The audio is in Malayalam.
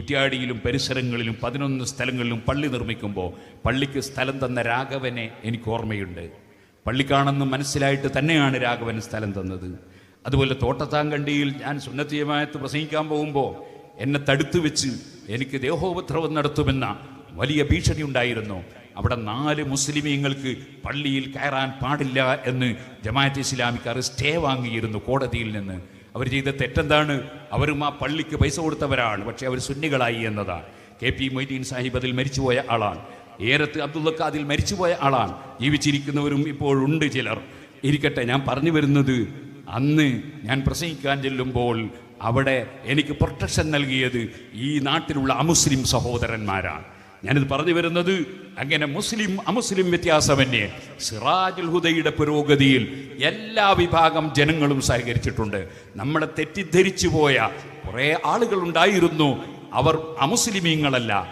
കുറ്റ്യാടിയിലും പരിസരങ്ങളിലും പതിനൊന്ന് സ്ഥലങ്ങളിലും പള്ളി നിർമ്മിക്കുമ്പോൾ പള്ളിക്ക് സ്ഥലം തന്ന രാഘവനെ എനിക്ക് ഓർമ്മയുണ്ട്. പള്ളിക്കാണെന്ന് മനസ്സിലായിട്ട് തന്നെയാണ് രാഘവൻ സ്ഥലം തന്നത്. അതുപോലെ തോട്ടത്താങ്കണ്ടിയിൽ ഞാൻ സുന്നത്തിയമായത്ത് പ്രസംഗിക്കാൻ പോകുമ്പോൾ എന്നെ തടുത്തു വെച്ച് എനിക്ക് ദേഹോപദ്രവം നടത്തുമെന്ന വലിയ ഭീഷണി ഉണ്ടായിരുന്നു. അവിടെ നാല് മുസ്ലിമീങ്ങൾക്ക് പള്ളിയിൽ കയറാൻ പാടില്ല എന്ന് ജമാഅത്ത് ഇസ്ലാമിക്കാർ സ്റ്റേ വാങ്ങിയിരുന്നു കോടതിയിൽ നിന്ന്. അവർ ചെയ്ത തെറ്റെന്താണ്? അവരും ആ പള്ളിക്ക് പൈസ കൊടുത്തവരാണ്. പക്ഷേ അവർ സുന്നികളായി എന്നതാണ്. കെ പി മൊയ്തീൻ സാഹിബ് അതിൽ മരിച്ചുപോയ ആളാണ്. ഏറത്ത് അബ്ദുള്ളക്ക അതിൽ മരിച്ചുപോയ ആളാണ്. ജീവിച്ചിരിക്കുന്നവരും ഇപ്പോഴുണ്ട് ചിലർ. ഇരിക്കട്ടെ ഞാൻ പറഞ്ഞു വരുന്നത് അന്ന് ഞാൻ പ്രസംഗിക്കാൻ ചെല്ലുമ്പോൾ അവിടെ എനിക്ക് പ്രൊട്ടക്ഷൻ നൽകിയത് ഈ നാട്ടിലുള്ള അമുസ്ലിം സഹോദരന്മാരാണ്. ഞാനിത് പറഞ്ഞു വരുന്നത് അങ്ങനെ മുസ്ലിം അമുസ്ലിം വ്യത്യാസമന്യേ സിറാജുൽ ഹുദയുടെ പുരോഗതിയിൽ എല്ലാ വിഭാഗം ജനങ്ങളും സഹകരിച്ചിട്ടുണ്ട്. നമ്മളെ തെറ്റിദ്ധരിച്ചു പോയ കുറേ ആളുകൾ ഉണ്ടായിരുന്നു. അവർ അമുസ്ലിമീങ്ങളല്ല.